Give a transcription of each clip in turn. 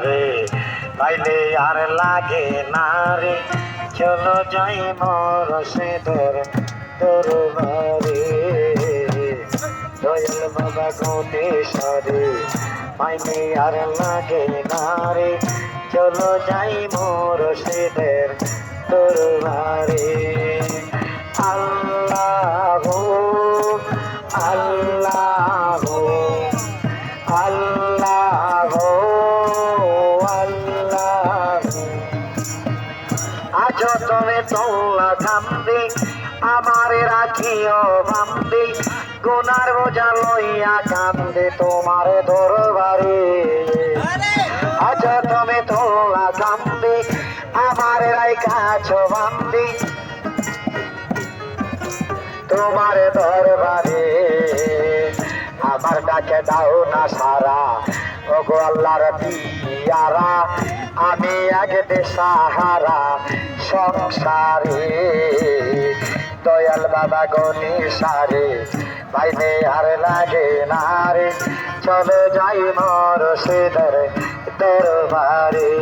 সারে পাইলে আর লাগে না রে। চলো যাই মোর সেদের দরবারে। দয়াল বাবা গোটে সারে পাইলে আর লাগে না রে। চলো যাই মোর সেদের দরবারে। আল্লাহ তুমি তোলা কান্দি আমার রাখিও বান্দি গুনার বোঝা লইয়া কান্দে তোমার দরবারে। আজ তুমি তোলা কান্দি আমার রাইখাছ বান্দি তোমার দরবারে। আমার ডাকে দাও না সারা ওগো আল্লাহর দিয়ারা আমি আগে সাহারা সংসারে। দয়াল বাবা গনি সারে বাইরে আর লাগে না রে। চলে যাই মর সে দরবারে।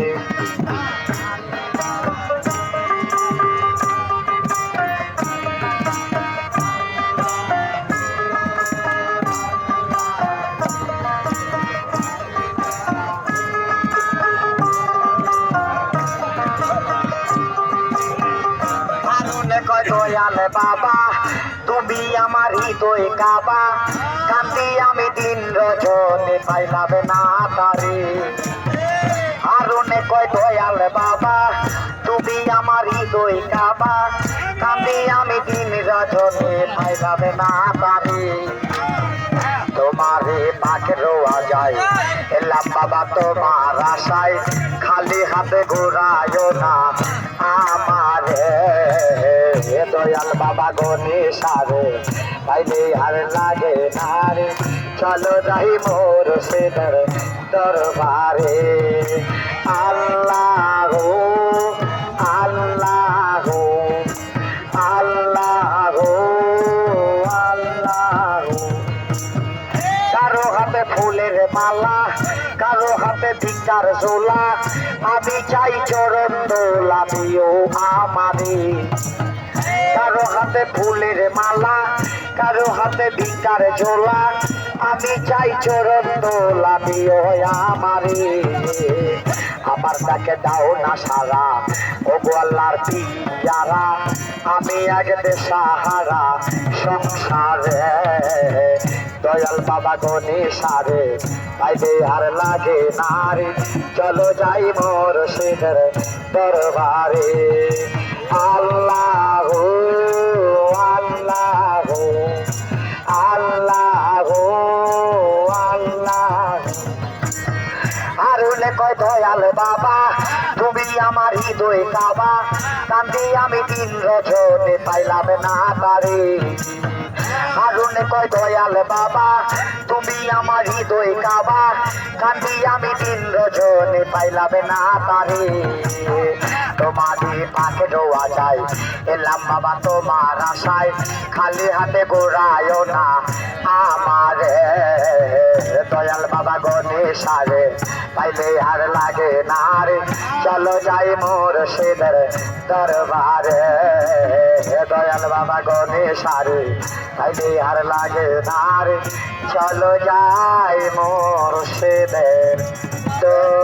দয়াল বাবা, তুমি আমার হৃদয় কাবা। কান্দি আমি দিন রজনে পাইলাম না তারে। হারুনে কয়, দয়াল বাবা, তুমি আমার হৃদয় কাবা। কান্দি আমি দিন রজনে পাইলাম না তারে। তোমারে পাখে রোয়া যায়, এলাম বাবা তোমার আশায়। খালি হাতে ঘুরায় না আমারে। হে দয়াল বাবা গনে সারে পাইলে আর লাগে না রে চলো যাই মোর সেদর দরবারে। আল্লাহ গো আল্লাহ গো আল্লাহ গো আল্লাহ। গো কারও হাতে ফুলের মালা, কারও হাতে ভিক্ষার ঝোলা। আমি চাই চরণ দোলা দিও আমারে হাতে ফুলের মালা, কারও হাতে ভিক্ষার ঝোলা। আমি চাই চরণ দোলা দিও আমারে। আমার তাকে দাও না সারা ও গোয়াল্লার পিয়ারা। আমি আগে সাহারা সংসারে। দয়াল বাবা গনে সারে পাইবে আর লাগে নারে। চলো যাই মোর সেদের দরবারে। আল্লাহ আল্লাহ। আরুলে কয় দয়াল বাবা আমার হৃদয় কাবা কান্দি আমি দিন রজনে পাইলাম না তারে। আরুনে কয়, দয়াল বাবা, তুমি আমার হৃদয় কাবা কান্দি আমি দিন রজনে পাইলাম না তারে। তোমারে পাখে রোয়া যায়, এলাম বাবা তোমার আশায়, খালি হাতে ঘোরায় না আমারে। দয়াল বাবা গনে সারে পাইলে আর লাগে না রে, চলো যাই মোর সেদের দরবারে। দয়াল বাবা গনে সারে তাই আর লাগে নারে চলো যাই মোর সেদের দরবারে।